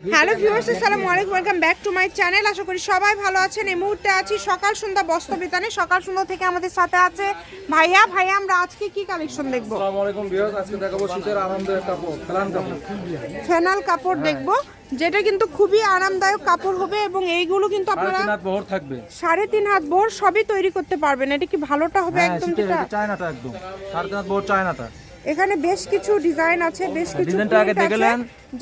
Hello viewers আসসালামু আলাইকুম welcome back to my channel. আশা করি সবাই ভালো আছেন। এই মুহূর্তে আছি সকাল সন্ধ্যা বস্ত্র বিতানে সকাল সন্ধ্যা থেকে আমাদের সাথে আছে ভাইয়া। ভাইয়া আমরা আজকে কি কালেকশন দেখব? আসসালামু আলাইকুম ভিউয়ার্স আজকে দেখাবো শীতের আরামদায়ক কাপড় ফেলান কাপড়। ফেনাল কাপড় দেখব যেটা কিন্তু খুবই আরামদায়ক কাপড় হবে এবং এইগুলো কিন্তু সাড়ে আপনারা তিন হাত বহর থাকবে। সাড়ে তিন হাত বোর সবই তৈরি করতে পারবেন। এটা কি ভালোটা হবে হ্যাঁ একদম যেটা? চায়নাটা একদম। সাড়ে তিন হাত বহর চায়নাটা। এখানে বেশ কিছু ডিজাইন আছে বেশ কিছু?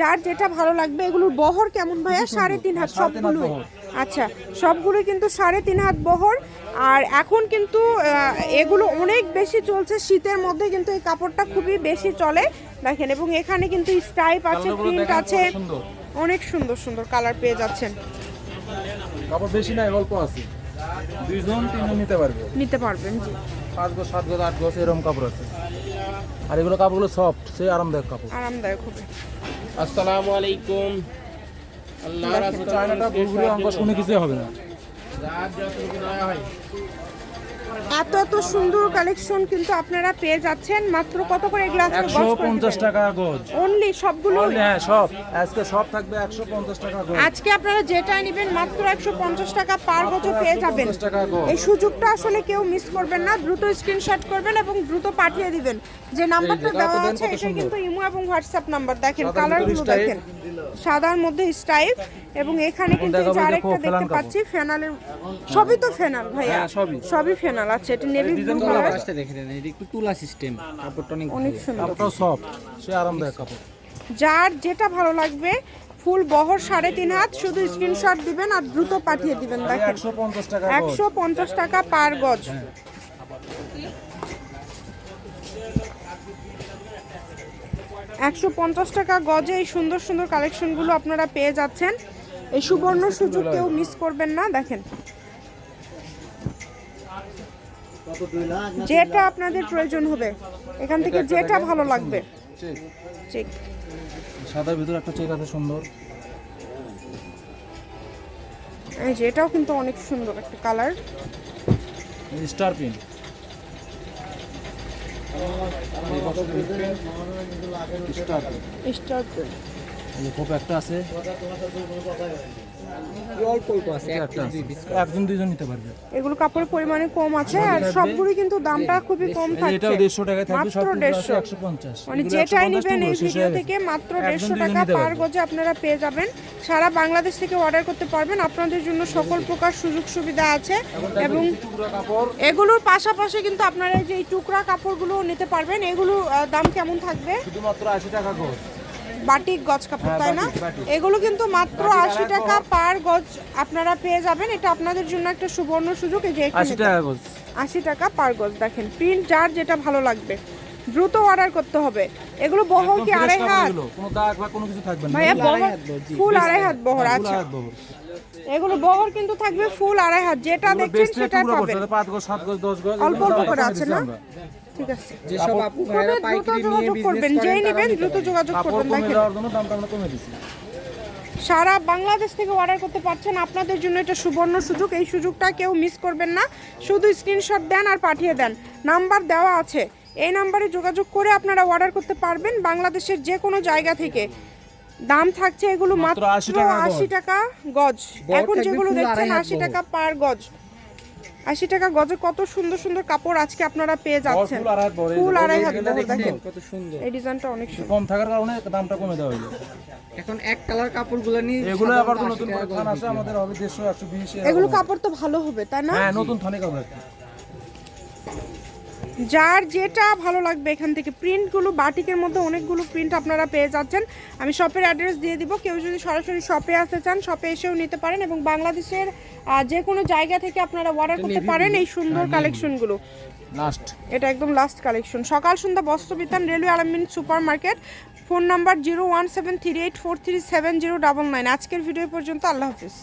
যার যেটা ভালো লাগবে এগুলোর বহর কেমন ভাইয়া? সাড়ে তিন হাত বহর। আচ্ছা সবগুলো কিন্তু সাড়ে তিন হাত বহর। আর এখন কিন্তু এগুলো অনেক বেশি চলছে শীতের মধ্যে কিন্তু এই কাপড়টা খুবই বেশি চলে। দেখেন এবং এখানে কিন্তু স্টাইপ আছে প্রিন্ট আছে। অনেক সুন্দর সুন্দর কালার পেয়ে যাচ্ছেন। কাপড় বেশি নাই অল্প আছে। দুইজন তিনজন নিতে পারবে। নিতে পারবেন জি। পাঁচ গজ সাত গজ আট গজ এরকম কাপড় আছে। আর এগুলো কাপড়গুলো সফট সে আরামদায়ক কাপড়। আরামদায়ক হবে। আসসালামু আলাইকুম। আল্লাহ রাসূল চায়নাটা ঘুরঘুরে অঙ্ক শুনে কিছু হবে না। রাত যত হয়। এত এত সুন্দর কালেকশন কিন্তু আপনারা পেয়ে যাচ্ছেন। মাত্র কত করে গ্লাস একশো পঞ্চাশ টাকা গজ। অনলি সবগুলো? হ্যাঁ সব। আজকে সব থাকবে একশো পঞ্চাশ টাকা গজ। আজকে আপনারা যেটা নেবেন মাত্র একশো পঞ্চাশ টাকা পার বছর পেয়ে যাবেন। 150 গজ। এই সুযোগটা আসলে কেউ মিস করবেন না। দ্রুত স্ক্রিনশট করবেন এবং দ্রুত পাঠিয়ে দিবেন। যে নাম্বারটা দেওয়া আছে এটা কিন্তু ইমো এবং হোয়াটসঅ্যাপ নাম্বার দেখেন কালারগুলো দেখেন। সাদার মধ্যে স্টাইল এবং এখানে কিন্তু এই যে আরেকটা দেখতে পাচ্ছি ফেনালের সবই তো ফেনাল ভাইয়া। হ্যাঁ, সবই। সবই ফেনাল আছে এটা নেভি ব্লু কালার কাজটা দেখে নেন এটা একটু তুলা সিস্টেম কাপড়টা অনেক অনেক সুন্দর। কাপড়টাও সফট সে আরামদায়ক কাপড়। যার যেটা ভালো লাগবে ফুল বহর সাড়ে তিন হাত শুধু স্ক্রিনশট দিবেন আর দ্রুত পাঠিয়ে দিবেন দেখেন। একশো পঞ্চাশ টাকা গজ। একশো পঞ্চাশ টাকা পার গজ। একশো পঞ্চাশ টাকা গজে এই সুন্দর সুন্দর কালেকশনগুলো আপনারা পেয়ে যাচ্ছেন। এই সুবর্ণ সুযোগ কেউ মিস করবেন না দেখেন। যেটা আপনাদের প্রয়োজন হবে এখান থেকে যেটা ভালো লাগবে। চেক। সাদার ভিতরে একটা চেক আছে সুন্দর। এই যে এটাও কিন্তু অনেক সুন্দর একটা কালার স্টার পিন স্টার খুব একটা আছে। একজন দুইজন নিতে পারবে। এগুলো কাপড়ের পরিমাণে কম আছে আর সবগুলো কিন্তু দামটা খুবই কম যে এটাও থাকছে দেড়শো থাকবে সব মাত্র দেড়শো। একশো পঞ্চাশ। মানে যেটাই নেবেন এই ভিডিও থেকে মাত্র দেড়শো টাকা পার গজে আপনারা পেয়ে যাবেন। সারা বাংলাদেশ থেকে অর্ডার করতে পারবেন। আপনাদের জন্য সকল প্রকার সুযোগ সুবিধা আছে। এবং এগুলোর পাশাপাশি কিন্তু আপনারা যে এই টুকরা কাপড়গুলো নিতে পারবেন। এগুলো দাম কেমন থাকবে? শুধুমাত্র আশি টাকা গজ বাটিক গজ কাপড় হ্যাঁ, তাই না। এগুলো কিন্তু মাত্র আশি টাকা পার গজ আপনারা পেয়ে যাবেন। এটা আপনাদের জন্য একটা সুবর্ণ সুযোগ। এই যে আশি টাকা গজ। আশি টাকা পার গজ দেখেন। প্রিন্ট যার যেটা ভালো লাগবে। দ্রুত অর্ডার করতে হবে। এগুলো বহর কি আড়াই হাত? কোনো দাগ বা কোনো কিছু থাকবে না। ভাইয়া বহর ফুল আড়াই হাত বহর আচ্ছা। হাত এগুলো বহর কিন্তু থাকবে ফুল আড়াই হাত। যেটা দেখছেন সেটা পাবেন। করছে, গজ সাত গজ দশ গজ অল্প অল্প করে আছে না? দিচ্ছি আমরা। ঠিক আছে। যেসব আপু ভাইরা দ্রুত পাইকারি নিয়ে যোগাযোগ বিজনেস করবেন? করেন যেই নেবেন দ্রুত যোগাযোগ করবেন দেখেন। দেওয়ার জন্য দামটা আমরা কমে দিচ্ছি সারা বাংলাদেশ থেকে অর্ডার করতে পারছেন আপনাদের জন্য এটা সুবর্ণ সুযোগ। এই সুযোগটা কেউ মিস করবেন না। শুধু স্ক্রিনশট দেন আর পাঠিয়ে দেন। নাম্বার দেওয়া আছে। এই নাম্বারে যোগাযোগ করে আপনারা অর্ডার করতে পারবেন বাংলাদেশের যে কোনো জায়গা থেকে। দাম থাকছে এগুলো মাত্র মাত্র 80 টাকা আশি টাকা গজ। এখন যেগুলো দেখছেন আশি টাকা পার গজ। আশি টাকা গজে কত সুন্দর সুন্দর কাপড় আজকে আপনারা পেয়ে যাচ্ছেন। ফুল আড়াই হাত বহর, দেখেন। কত সুন্দর। এই ডিজাইনটা অনেক সুন্দর। কম থাকার কারণে দামটা কমে দেওয়া হলো এখন এক কালার কাপড়গুলো নিয়ে এগুলো আবার নতুন নতুন 80 টাকা থান গজ আছে আমাদের হবে দেড়শো একশো বিশ এগুলো কাপড় তো ভালো হবে তাই না? হ্যাঁ নতুন থনে কাপড় যার যেটা ভালো লাগবে এখান থেকে। প্রিন্টগুলো বাটিকের মধ্যে অনেকগুলো প্রিন্ট আপনারা পেয়ে যাচ্ছেন। আমি শপের অ্যাড্রেস দিয়ে দিব। কেউ যদি সরাসরি শপে আসতে চান শপে এসেও নিতে পারেন এবং বাংলাদেশের যে কোনো জায়গা থেকে আপনারা অর্ডার করতে পারেন এই সুন্দর কালেকশনগুলো লাস্ট এটা একদম লাস্ট কালেকশন সকাল সন্ধ্যা বস্ত্রবিতান রেলওয়ে আলমিন super market phone number zero one seven three eight four three seven zero double nine আজকের ভিডিও পর্যন্ত। আল্লাহ হাফিজ।